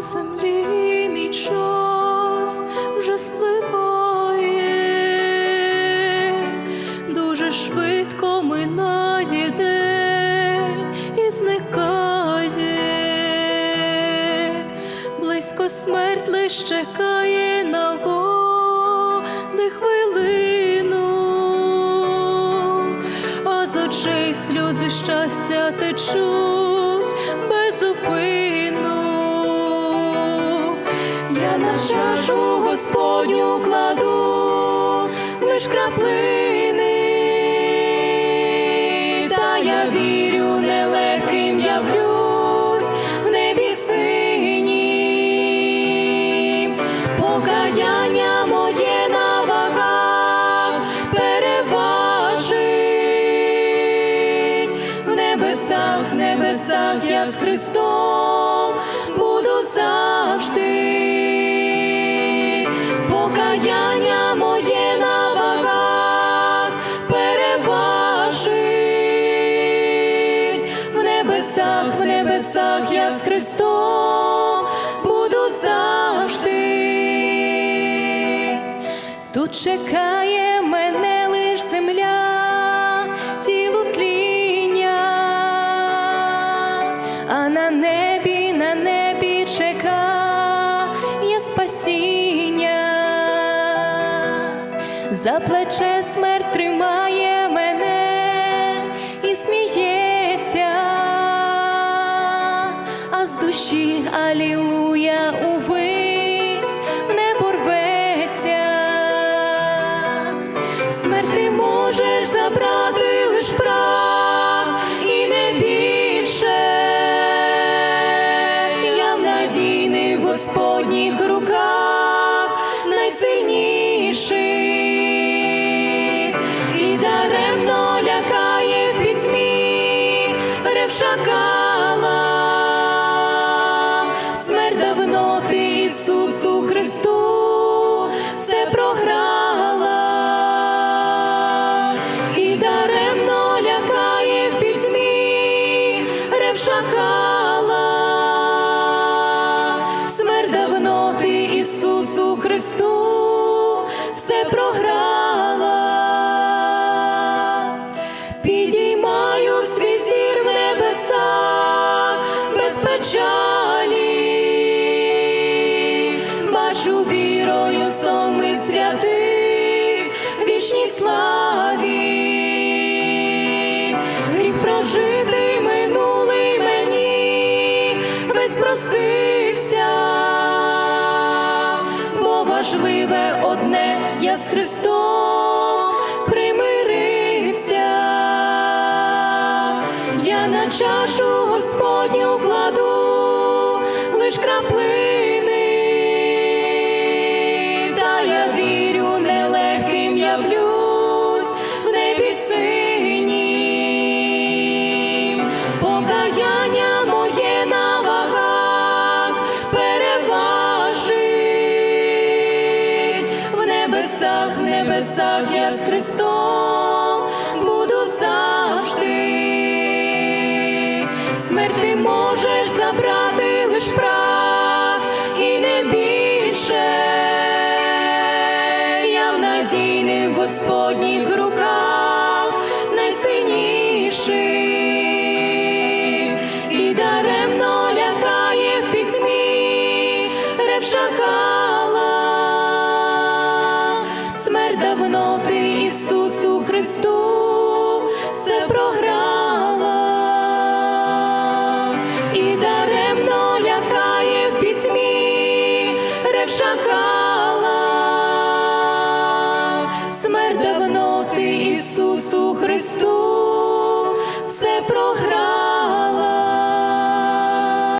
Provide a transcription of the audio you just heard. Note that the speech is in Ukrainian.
землі мій час вже спливає, дуже швидко минає день і зникає, близько смерть лиш чекає на годи хвилину, а з очей сльози щастя течуть зупину. На чашу Господню кладу лиш краплини, та я вірю, нелегким явлюсь в небі синім. Покаяння моє на вагах переважить. В небесах, в небесах я з Христом Чекає мене лиш земля, тіло тління, а на небі, на небі чекає спасіння, за плече смерть тримає мене і сміється, а з душі алілуя Смерть ти можеш забрати лиш прах і не більше. Я в надійних Господніх руках найсильніших і даремно лякає в пітьмі рев шакала. Смерть давно ти Ісусу Христу все програла, рев шакала. Смерть давно ти Ісусу Христу все програла. Підіймаю свій зір в небесах без печалі, бачу вірою соми святих вічній славі, важливе одне я з Христом примирився. Я на чашу Господню кладу лиш краплини, та я вірю, нелегким явлюсь в небі синім. В небесах я з Христом буду завжди. Смерть ти можеш забрати лиш прах і не більше. Я в надійних Господніх руках найсильніших і даремно лякає в пітьмі рев давно ти Ісусу Христу все програла, і даремно лякає в пітьмі рев шакала. Смерть давно ти Ісусу Христу все програла.